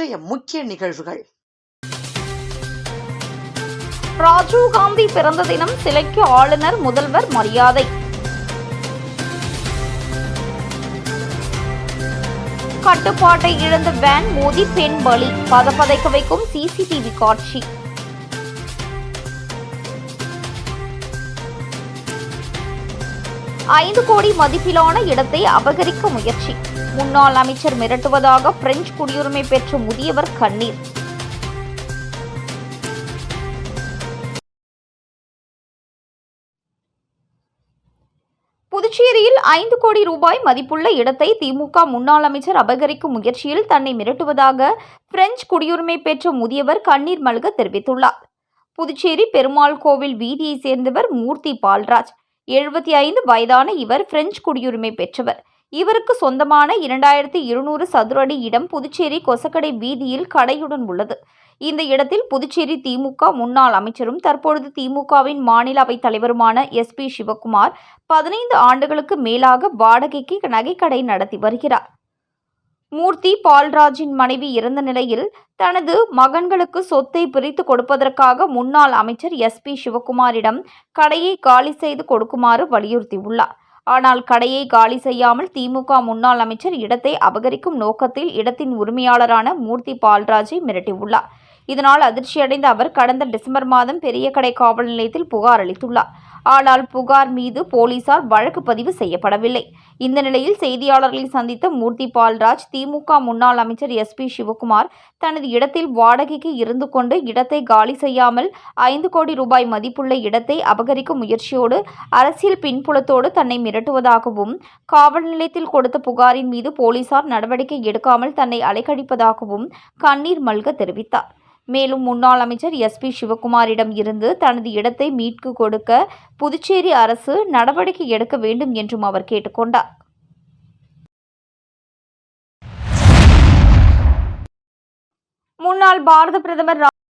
இன்றைய முக்கிய நிகழ்வுகள். ராஜீவ்காந்தி பிறந்த தினம் சிலைக்கு ஆளுநர் முதல்வர் மரியாதை. கட்டுப்பாட்டை இழந்த வேன் மோதி பெண் பலி. பதப்பதைக்க வைக்கும் சிசிடிவி காட்சி. ஐந்து கோடி மதிப்பிலான இடத்தை அபகரிக்க முயற்சி. முன்னாள் அமைச்சர் மிரட்டுவதாக பிரெஞ்சு குடியுரிமை பெற்ற முதியவர் கண்ணீர். புதுச்சேரியில் ஐந்து கோடி ரூபாய் மதிப்புள்ள இடத்தை திமுக முன்னாள் அமைச்சர் அபகரிக்கும் முயற்சியில் தன்னை மிரட்டுவதாக பிரெஞ்சு குடியுரிமை பெற்ற முதியவர் கண்ணீர் மல்க தெரிவித்துள்ளார். புதுச்சேரி பெருமாள் கோவில் வீதியைச் சேர்ந்தவர் மூர்த்தி பால்ராஜ். எழுபத்தி ஐந்து வயதான இவர் பிரெஞ்சு குடியுரிமை பெற்றவர். இவருக்கு சொந்தமான இரண்டாயிரத்தி இருநூறு சதுர அடி இடம் புதுச்சேரி கொசக்கடை வீதியில் கடையுடன் உள்ளது. இந்த இடத்தில் புதுச்சேரி திமுக முன்னாள் அமைச்சரும் தற்பொழுது திமுகவின் மாநில அவைத் தலைவருமான எஸ் பி சிவகுமார் பதினைந்து ஆண்டுகளுக்கு மேலாக வாடகைக்கு நகைக்கடை நடத்தி வருகிறார். மூர்த்தி பால்ராஜின் மனைவி இறந்த நிலையில் தனது மகன்களுக்கு சொத்தை பிரித்து கொடுப்பதற்காக முன்னாள் அமைச்சர் எஸ் பி சிவகுமாரிடம் கடையை காலி செய்து கொடுக்குமாறு வலியுறுத்தியுள்ளார். ஆனால் கடையை காலி செய்யாமல் திமுக முன்னாள் அமைச்சர் இடத்தை அபகரிக்கும் நோக்கத்தில் இடத்தின் உரிமையாளரான மூர்த்தி பால்ராஜை மிரட்டியுள்ளார். இதனால் அதிர்ச்சியடைந்த அவர் கடந்த டிசம்பர் மாதம் பெரிய கடை காவல் நிலையத்தில் புகார் அளித்துள்ளார். ஆனால் புகார் மீது போலீசார் வழக்கு பதிவு செய்யப்படவில்லை. இந்த நிலையில் செய்தியாளர்களை சந்தித்த மூர்த்தி பால்ராஜ் திமுக முன்னாள் அமைச்சர் எஸ் பி சிவகுமார் தனது இடத்தில் வாடகைக்கு இருந்து கொண்டு இடத்தை காலி செய்யாமல் ஐந்து கோடி ரூபாய் மதிப்புள்ள இடத்தை அபகரிக்கும் முயற்சியோடு அரசியல் பின்புலத்தோடு தன்னை மிரட்டுவதாகவும் காவல் நிலையத்தில் கொடுத்த புகாரின் மீது போலீசார் நடவடிக்கை எடுக்காமல் தன்னை அலைக்கழிப்பதாகவும் கண்ணீர் மல்க தெரிவித்தார். மேலும் முன்னாள் அமைச்சர் எஸ் பி சிவகுமாரிடம் இருந்து தனது இடத்தை மீட்கு கொடுக்க புதுச்சேரி அரசு நடவடிக்கை எடுக்க வேண்டும் என்றும் அவர் கேட்டுக்கொண்டார். முன்னாள் பாரத பிரதமர்